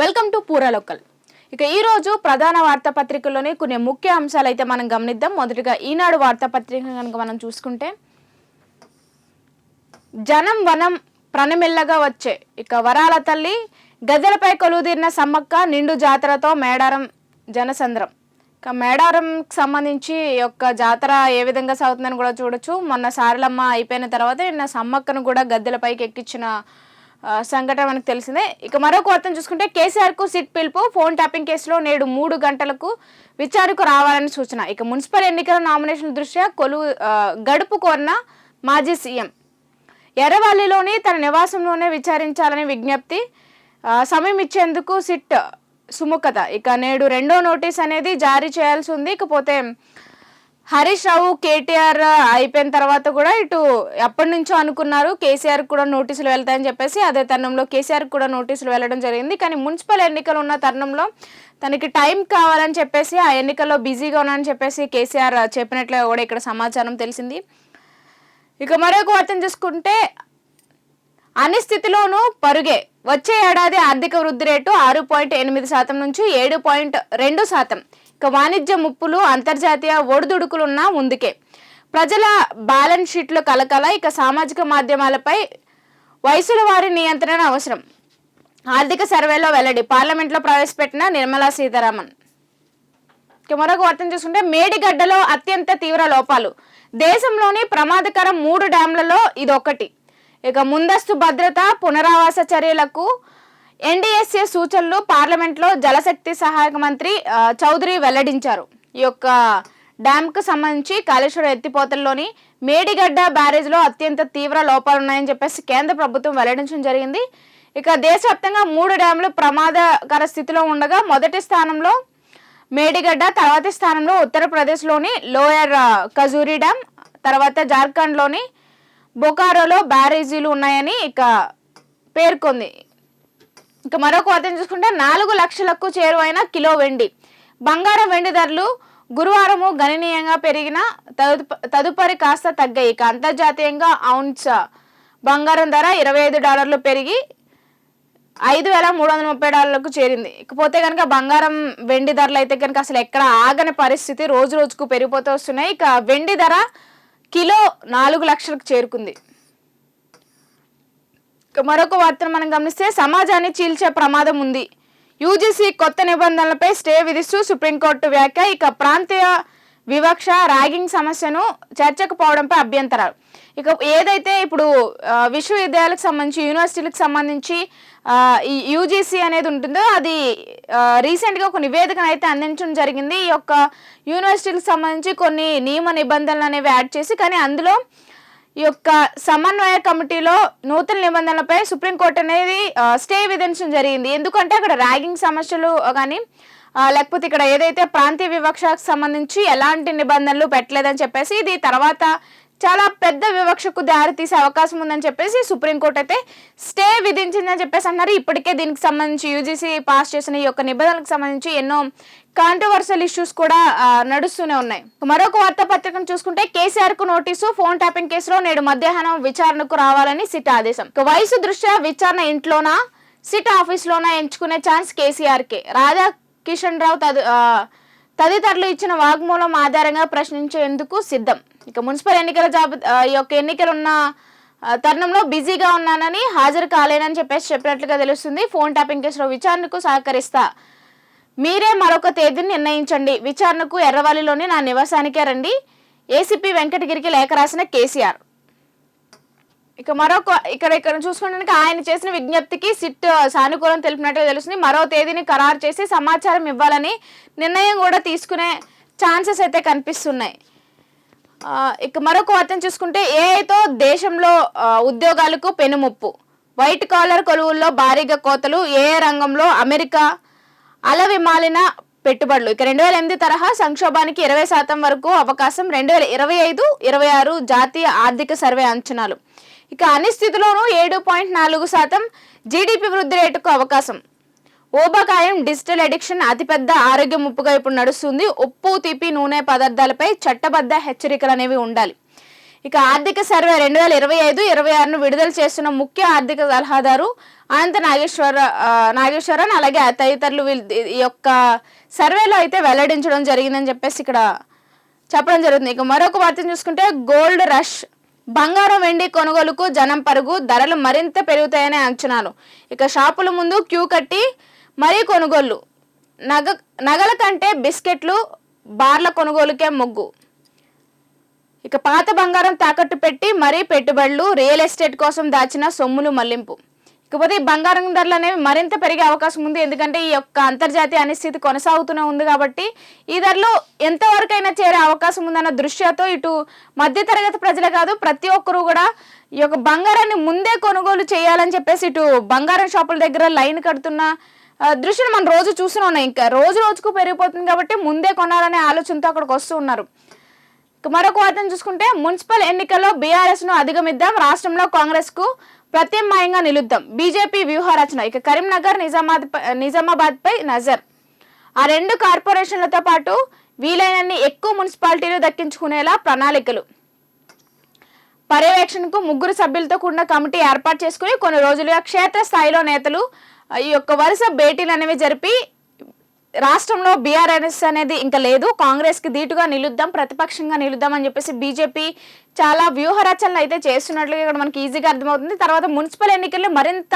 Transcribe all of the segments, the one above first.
Welcome to పూరా local ఇక ఈ రోజు ప్రధాన వార్తాపత్రికల్లోని కొన్ని ముఖ్య అంశాలు అయితే మనం గమనిద్దాం. మొదటిగా ఈనాడు వార్తాపత్రిక కనుక మనం చూసుకుంటే జనం వనం ప్రణమిల్లగా వచ్చే ఇక వరాల తల్లి గద్దెలపై కొలువుదీరిన సమ్మక్క నిండు జాతరతో మేడారం జనసంద్రం. ఇక మేడారంకి సంబంధించి యొక్క జాతర ఏ విధంగా సాగుతుందని కూడా చూడొచ్చు. మొన్న సారలమ్మ అయిపోయిన తర్వాత నిన్న సమ్మక్కను కూడా గద్దెలపైకి ఎక్కించిన సంఘటన మనకు తెలిసిందే. ఇక మరొక వార్తను చూసుకుంటే కేసీఆర్కు సిట్ పిలుపు ఫోన్ ట్యాపింగ్ కేసులో నేడు మూడు గంటలకు విచారణకు రావాలని సూచన. ఇక మున్సిపల్ ఎన్నికల నామినేషన్ దృష్ట్యా కొలువు గడుపు కోరిన మాజీ సీఎం. ఎర్రవల్లిలోని తన నివాసంలోనే విచారించాలని విజ్ఞప్తి సమయం ఇచ్చేందుకు సిట్ సుముఖత. ఇక నేడు రెండో నోటీస్ అనేది జారీ చేయాల్సి ఉంది. ఇకపోతే హరీష్ రావు కేటీఆర్ అయిపోయిన తర్వాత కూడా ఇటు ఎప్పటి నుంచో అనుకున్నారు కేసీఆర్ కూడా నోటీసులు వెళ్తాయని చెప్పేసి అదే తరుణంలో కేసీఆర్ కూడా నోటీసులు వెళ్ళడం జరిగింది. కానీ మున్సిపల్ ఎన్నికలు ఉన్న తరుణంలో తనకి టైం కావాలని చెప్పేసి ఆ ఎన్నికల్లో బిజీగా ఉన్నానని చెప్పేసి కేసీఆర్ చెప్పినట్లు కూడా ఇక్కడ సమాచారం తెలిసింది. ఇక మరొక వార్తను చూసుకుంటే అన్ని స్థితిలోనూ పరుగే. వచ్చే ఏడాది ఆర్థిక వృద్ధి రేటు ఆరు పాయింట్ ఎనిమిది శాతం నుంచి ఏడు పాయింట్ రెండు శాతం. ఇక వాణిజ్య ముప్పులు అంతర్జాతీయ ఒడిదుడుకులున్నా ముందుకే. ప్రజల బ్యాలెన్స్ షీట్లు కలకల ఇక సామాజిక మాధ్యమాలపై వయసుల వారి నియంత్రణ అవసరం. ఆర్థిక సర్వేలో వెల్లడి పార్లమెంట్లో ప్రవేశపెట్టిన నిర్మలా సీతారామన్. ఇక మరొక వార్తను చూసుకుంటే మేడిగడ్డలో అత్యంత తీవ్ర లోపాలు. దేశంలోని ప్రమాదకర మూడు డ్యాంలలో ఇదొకటి. ఇక ముందస్తు భద్రత పునరావాస చర్యలకు ఎన్డీఎస్ఏ సూచనలు పార్లమెంట్లో జలశక్తి సహాయక మంత్రి చౌదరి వెల్లడించారు. ఈ యొక్క డ్యామ్కు సంబంధించి కాళేశ్వరం ఎత్తిపోతల్లోని మేడిగడ్డ బ్యారేజ్లో అత్యంత తీవ్ర లోపాలు ఉన్నాయని చెప్పేసి కేంద్ర ప్రభుత్వం వెల్లడించడం జరిగింది. ఇక దేశవ్యాప్తంగా మూడు డ్యాంలు ప్రమాదకర స్థితిలో ఉండగా మొదటి స్థానంలో మేడిగడ్డ తర్వాతి స్థానంలో ఉత్తరప్రదేశ్లోని లోయర్ కజూరి ఖజూరి డ్యామ్ తర్వాత జార్ఖండ్లోని బొకారోలో బ్యారేజీలు ఉన్నాయని ఇక పేర్కొంది. ఇక మరొక వార్తను చూసుకుంటే నాలుగు లక్షలకు చేరువైన కిలో వెండి. బంగారం వెండి ధరలు గురువారము గణనీయంగా పెరిగిన తదుపరి కాస్త తగ్గాయి. ఇక అంతర్జాతీయంగా ఔన్స్ బంగారం ధర ఇరవై ఐదు డాలర్లు పెరిగి ఐదు వేల మూడు వందల ముప్పై డాలర్లకు చేరింది. ఇకపోతే కనుక బంగారం వెండి ధరలు అయితే కనుక అసలు ఎక్కడ ఆగని పరిస్థితి రోజు రోజుకు పెరిగిపోతూ వస్తున్నాయి. ఇక వెండి ధర కిలో నాలుగు లక్షలకు చేరుకుంది. మరొక వార్తను మనం గమనిస్తే సమాజాన్ని చీల్చే ప్రమాదం ఉంది. యూజీసీ కొత్త నిబంధనలపై స్టే విధిస్తూ సుప్రీంకోర్టు వ్యాఖ్య ఇక ప్రాంతీయ వివక్ష ర్యాగింగ్ సమస్యను చర్చకు పోవడంపై అభ్యంతరాలు. ఇక ఏదైతే ఇప్పుడు విశ్వవిద్యాలయాలకు సంబంధించి యూనివర్సిటీలకు సంబంధించి ఈ యూజీసీ అనేది ఉంటుందో అది రీసెంట్గా ఒక నివేదికను అయితే అందించడం జరిగింది. ఈ యొక్క యూనివర్సిటీలకు సంబంధించి కొన్ని నియమ నిబంధనలు అనేవి యాడ్ చేసి కానీ అందులో ఈ యొక్క సమన్వయ కమిటీలో నూతన నిబంధనలపై సుప్రీంకోర్టు అనేది స్టే విధించడం జరిగింది. ఎందుకంటే అక్కడ ర్యాగింగ్ సమస్యలు కానీ లేకపోతే ఇక్కడ ఏదైతే ప్రాంతీయ వివక్షకు సంబంధించి ఎలాంటి నిబంధనలు పెట్టలేదని చెప్పేసి ఇది తర్వాత చాలా పెద్ద వివక్షకు దారి తీసే అవకాశం ఉందని చెప్పేసి సుప్రీంకోర్టు అయితే స్టే విధించిందని చెప్పేసి అన్నారు. ఇప్పటికే దీనికి సంబంధించి యూజీసీ పాస్ చేసిన ఈ యొక్క నిబంధనలకు సంబంధించి ఎన్నో కాంట్రవర్సల్ ఇష్యూస్ కూడా నడుస్తూనే ఉన్నాయి. మరొక వార్తాపత్రికను చూసుకుంటే కేసీఆర్కు నోటీసు ఫోన్ ట్యాపింగ్ కేసులో నేడు మధ్యాహ్నం విచారణకు రావాలని సిట్ ఆదేశం. వయసు దృష్ట్యా విచారణ ఇంట్లోనా సిట్ ఆఫీస్లోనా ఎంచుకునే ఛాన్స్ కేసీఆర్ కే రాధా కిషన్ రావు తదు తదితరులు ఇచ్చిన వాగ్మూలం ఆధారంగా ప్రశ్నించేందుకు సిద్ధం. ఇక మున్సిపల్ ఎన్నికల జాబితా ఈ యొక్క ఎన్నికలు ఉన్న తరుణంలో బిజీగా ఉన్నానని హాజరు కాలేనని చెప్పేసి చెప్పినట్లుగా తెలుస్తుంది. ఫోన్ ట్యాపింగ్ కేసులో విచారణకు సహకరిస్తా. మీరే మరొక తేదీని నిర్ణయించండి. విచారణకు ఎర్రవల్లిలోని నా నివాసానికే రండి. ఏసీపీ వెంకటగిరికి లేఖ రాసిన కేసీఆర్. ఇక మరొక ఇక్కడ ఇక్కడ చూసుకుంటే ఆయన చేసిన విజ్ఞప్తికి సిట్ సానుకూలం తెలిపినట్లు తెలుస్తుంది. మరో తేదీని ఖరారు చేసి సమాచారం ఇవ్వాలని నిర్ణయం కూడా తీసుకునే ఛాన్సెస్ అయితే కనిపిస్తున్నాయి. ఇక మరొక వార్తను చూసుకుంటే ఏఐతో దేశంలో ఉద్యోగాలకు పెనుముప్పు. వైట్ కాలర్ కొలువుల్లో భారీగా కోతలు ఏ రంగంలో అమెరికా అలవిమాలిన పెట్టుబడులు. ఇక రెండు వేల ఎనిమిది తరహా సంక్షోభానికి ఇరవై శాతం వరకు అవకాశం రెండు వేల ఇరవై ఐదు ఇరవై ఆరు జాతీయ ఆర్థిక సర్వే అంచనాలు. ఇక అన్ని స్థితిలోనూ ఏడు పాయింట్ నాలుగు శాతం జీడిపి వృద్ధి రేటుకు అవకాశం. ఊబకాయం డిజిటల్ అడిక్షన్ అతిపెద్ద ఆరోగ్య ముప్పుగా ఇప్పుడు నడుస్తుంది. ఉప్పు తీపి నూనె పదార్థాలపై చట్టబద్ధ హెచ్చరికలు అనేవి ఉండాలి. ఇక ఆర్థిక సర్వే రెండు వేల ఇరవై ఐదు ఇరవై ఆరును విడుదల చేస్తున్న ముఖ్య ఆర్థిక సలహాదారు అనంత నాగేశ్వర నాగేశ్వరన్ అలాగే తదితరులు ఈ యొక్క సర్వేలో అయితే వెల్లడించడం జరిగిందని చెప్పేసి ఇక్కడ చెప్పడం జరుగుతుంది. ఇక మరొక వార్తను చూసుకుంటే గోల్డ్ రష్ బంగారం వెండి కొనుగోలుకు జనం పరుగు ధరలు మరింత పెరుగుతాయనే అంచనాలు. ఇక షాపుల ముందు క్యూ కట్టి మరీ కొనుగోళ్ళు. నగ నగల కంటే బిస్కెట్లు బార్ల కొనుగోలుకే మొగ్గు. ఇక పాత బంగారం తాకట్టు పెట్టి మరీ పెట్టుబడులు రియల్ ఎస్టేట్ కోసం దాచిన సొమ్ములు మళ్ళింపు. ఇకపోతే ఈ బంగారం ధరలు అనేవి మరింత పెరిగే అవకాశం ఉంది. ఎందుకంటే ఈ యొక్క అంతర్జాతీయ అనిశ్చితి కొనసాగుతూనే ఉంది కాబట్టి ఈ ధరలు ఎంతవరకైనా చేరే అవకాశం ఉందన్న దృష్ట్యాతో ఇటు మధ్యతరగతి ప్రజలే కాదు ప్రతి ఒక్కరూ కూడా ఈ యొక్క బంగారాన్ని ముందే కొనుగోలు చేయాలని చెప్పేసి ఇటు బంగారం షాపుల దగ్గర లైన్ కడుతున్న దృశ్యం మనం రోజు చూస్తూనే ఇంకా రోజు రోజుకు పెరిగిపోతుంది కాబట్టి ముందే కొనాలనే ఆలోచనతో అక్కడికి వస్తూ ఉన్నారు. మరొక వార్తను చూసుకుంటే మున్సిపల్ ఎన్నికల్లో బీఆర్ఎస్ను అధిగమిద్దాం రాష్ట్రంలో కాంగ్రెస్కు ప్రత్యామ్నాయంగా నిలుద్దాం. బీజేపీ వ్యూహ రచన ఇక కరీంనగర్ నిజామాబాద్ నిజామాబాద్ పై నజర్. ఆ రెండు కార్పొరేషన్లతో పాటు వీలైనన్ని ఎక్కువ మున్సిపాలిటీలు దక్కించుకునేలా ప్రణాళికలు. పర్యవేక్షణకు ముగ్గురు సభ్యులతో కూడిన కమిటీ ఏర్పాటు చేసుకుని కొన్ని రోజులుగా క్షేత్రస్థాయిలో నేతలు ఈ యొక్క వరుస భేటీలు అనేవి జరిపి రాష్ట్రంలో బీఆర్ఎస్ అనేది ఇంకా లేదు. కాంగ్రెస్కి ధీటుగా నిలుద్దాం ప్రతిపక్షంగా నిలుద్దాం అని చెప్పేసి బీజేపీ చాలా వ్యూహ రచనలు అయితే చేస్తున్నట్లుగా ఇక్కడ మనకి ఈజీగా అర్థమవుతుంది. తర్వాత మున్సిపల్ ఎన్నికల్లో మరింత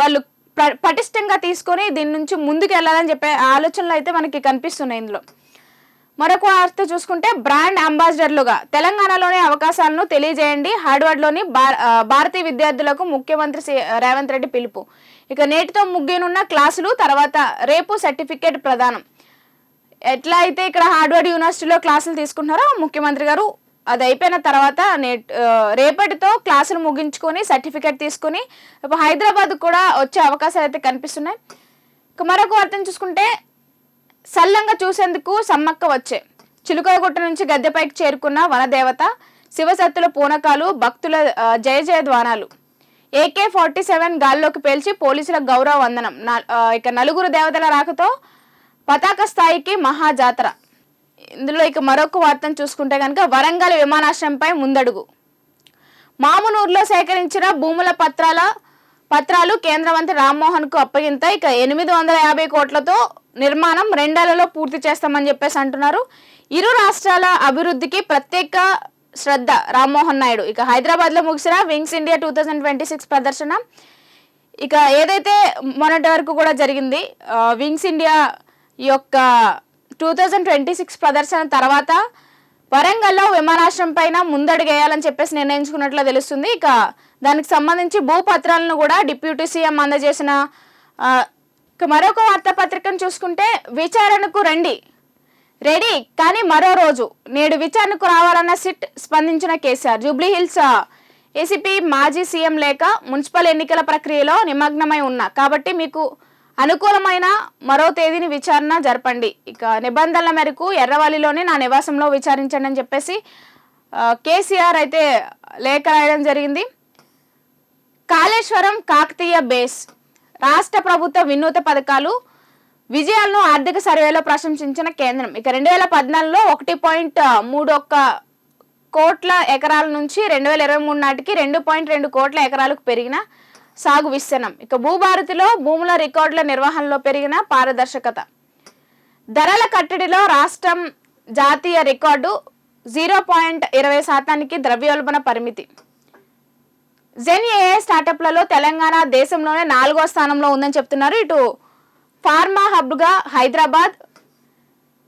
వాళ్ళు పటిష్టంగా తీసుకొని దీని నుంచి ముందుకు వెళ్ళాలని చెప్పే ఆలోచనలు అయితే మనకి కనిపిస్తున్నాయి ఇందులో. మరొక వార్త చూసుకుంటే బ్రాండ్ అంబాసిడర్లుగా తెలంగాణలోని అవకాశాలను తెలియజేయండి. హార్డ్వర్డ్లోని భారతీయ విద్యార్థులకు ముఖ్యమంత్రి సి- రేవంత్ రెడ్డి పిలుపు. ఇక నేటితో ముగియనున్న క్లాసులు తర్వాత రేపు సర్టిఫికేట్ ప్రదానం. ఎట్లా అయితే ఇక్కడ హార్డ్వర్డ్ యూనివర్సిటీలో క్లాసులు తీసుకుంటున్నారో ముఖ్యమంత్రి గారు అది అయిపోయిన తర్వాత నేట్ రేపటితో క్లాసులు ముగించుకొని సర్టిఫికేట్ తీసుకొని రేపు హైదరాబాద్ కూడా వచ్చే అవకాశాలు అయితే కనిపిస్తున్నాయి. ఇక మరొక వార్తను చూసుకుంటే సల్లంగా చూసేందుకు సమ్మక్క వచ్చే. చిలుకలగుట్ట నుంచి గద్దెపైకి చేరుకున్న వనదేవత శివసత్తుల పూనకాలు భక్తుల జయ జయ ద్వానాలు ఏకే ఫార్టీ సెవెన్ గాల్లోకి పేల్చి పోలీసుల గౌరవ వందనం. ఇక నలుగురు దేవతల రాకతో పతాక స్థాయికి మహాజాతర. ఇందులో ఇక మరొక వార్తను చూసుకుంటే కనుక వరంగల్ విమానాశ్రయంపై ముందడుగు. మామునూరులో సేకరించిన భూముల పత్రాల పత్రాలు కేంద్ర మంత్రి రామ్మోహన్కు అప్పగింత. ఇక ఎనిమిది వందల యాభై కోట్లతో నిర్మాణం రెండేళ్ళలో పూర్తి చేస్తామని చెప్పేసి అంటున్నారు. ఇరు రాష్ట్రాల అభివృద్ధికి ప్రత్యేక శ్రద్ధ రామ్మోహన్ నాయుడు. ఇక హైదరాబాద్లో ముగిసిన wings India two thousand twenty six ప్రదర్శన. ఇక ఏదైతే మొన్నటి వరకు కూడా జరిగింది వింగ్స్ ఇండియా యొక్క టూ థౌజండ్ ట్వంటీ సిక్స్ ప్రదర్శన తర్వాత వరంగల్లో విమానాశ్రయం పైన ముందడుగేయాలని చెప్పేసి నిర్ణయించుకున్నట్లు తెలుస్తుంది. ఇక దానికి సంబంధించి భూపత్రాలను కూడా డిప్యూటీ సీఎం అందజేసిన మరొక వార్తాపత్రికను చూసుకుంటే విచారణకు రండి. రెడీ కానీ మరో రోజు నేడు విచారణకు రావాలన్న సిట్ స్పందించిన కేసీఆర్. జూబ్లీహిల్స్ ఏసీపీ మాజీ సీఎం లేక మున్సిపల్ ఎన్నికల ప్రక్రియలో నిమగ్నమై ఉన్నా. కాబట్టి మీకు అనుకూలమైన మరో తేదీని విచారణ జరపండి. ఇక నిబంధనల మేరకు ఎర్రవల్లిలోనే నా నివాసంలో విచారించండి అని చెప్పేసి కేసీఆర్ అయితే లేఖ రాయడం జరిగింది. కాళేశ్వరం కాకతీయ బేస్ రాష్ట్ర ప్రభుత్వ వినూత పథకాలు విజయాలను ఆర్థిక సర్వేలో ప్రశంసించిన కేంద్రం. ఇక రెండు వేల పద్నాలుగులో ఒకటి పాయింట్ మూడు ఒక్క కోట్ల ఎకరాల నుంచి రెండు వేల ఇరవై మూడు నాటికి రెండు పాయింట్ రెండు కోట్ల ఎకరాలకు పెరిగిన సాగు విస్తీర్ణం. ఇక భూభారతిలో భూముల రికార్డుల నిర్వహణలో పెరిగిన పారదర్శకత. ధరల కట్టడిలో రాష్ట్రం జాతీయ రికార్డు జీరో పాయింట్ ఇరవై శాతానికి ద్రవ్యోల్బణ పరిమితి. జెన్ ఏఏ స్టార్టప్లలో తెలంగాణ దేశంలోనే నాలుగో స్థానంలో ఉందని చెప్తున్నారు. ఇటు ఫార్మా హబ్గా హైదరాబాద్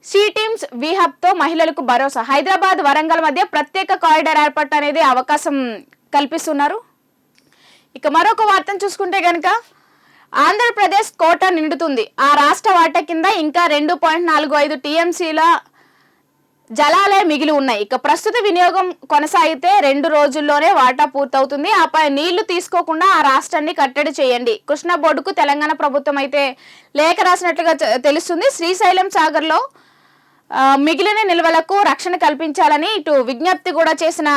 సి టీమ్స్ వి హబ్తో మహిళలకు భరోసా. హైదరాబాద్ వరంగల్ మధ్య ప్రత్యేక కారిడార్ ఏర్పాటు అనేది అవకాశం కల్పిస్తున్నారు. ఇక మరొక వార్తను చూసుకుంటే కనుక ఆంధ్రప్రదేశ్ కోట నిండుతుంది. ఆ రాష్ట్ర వాటా కింద ఇంకా రెండు పాయింట్ నాలుగు ఐదు టీఎంసీల జలాలే మిగిలి ఉన్నాయి. ఇక ప్రస్తుత వినియోగం కొనసాగితే రెండు రోజుల్లోనే వాటా పూర్తవుతుంది. ఆపై నీళ్ళు తీసుకోకుండా ఆ రాష్ట్రాన్ని కట్టడి చేయండి. కృష్ణా బోర్డుకు తెలంగాణ ప్రభుత్వం అయితే లేఖ రాసినట్లుగా తెలుస్తుంది. శ్రీశైలం సాగర్లో మిగిలిన నిల్వలకు రక్షణ కల్పించాలని ఇటు విజ్ఞప్తి కూడా చేసిన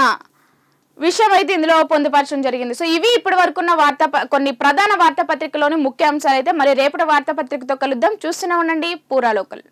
విషయం అయితే ఇందులో పొందుపరచడం జరిగింది. సో ఇవి ఇప్పటి వరకున్న వార్తా కొన్ని ప్రధాన వార్తాపత్రికలోని ముఖ్య అంశాలు అయితే మరి రేపటి వార్తాపత్రికతో కలుద్దాం. చూస్తూనే ఉండండి. పూరా లోకల్.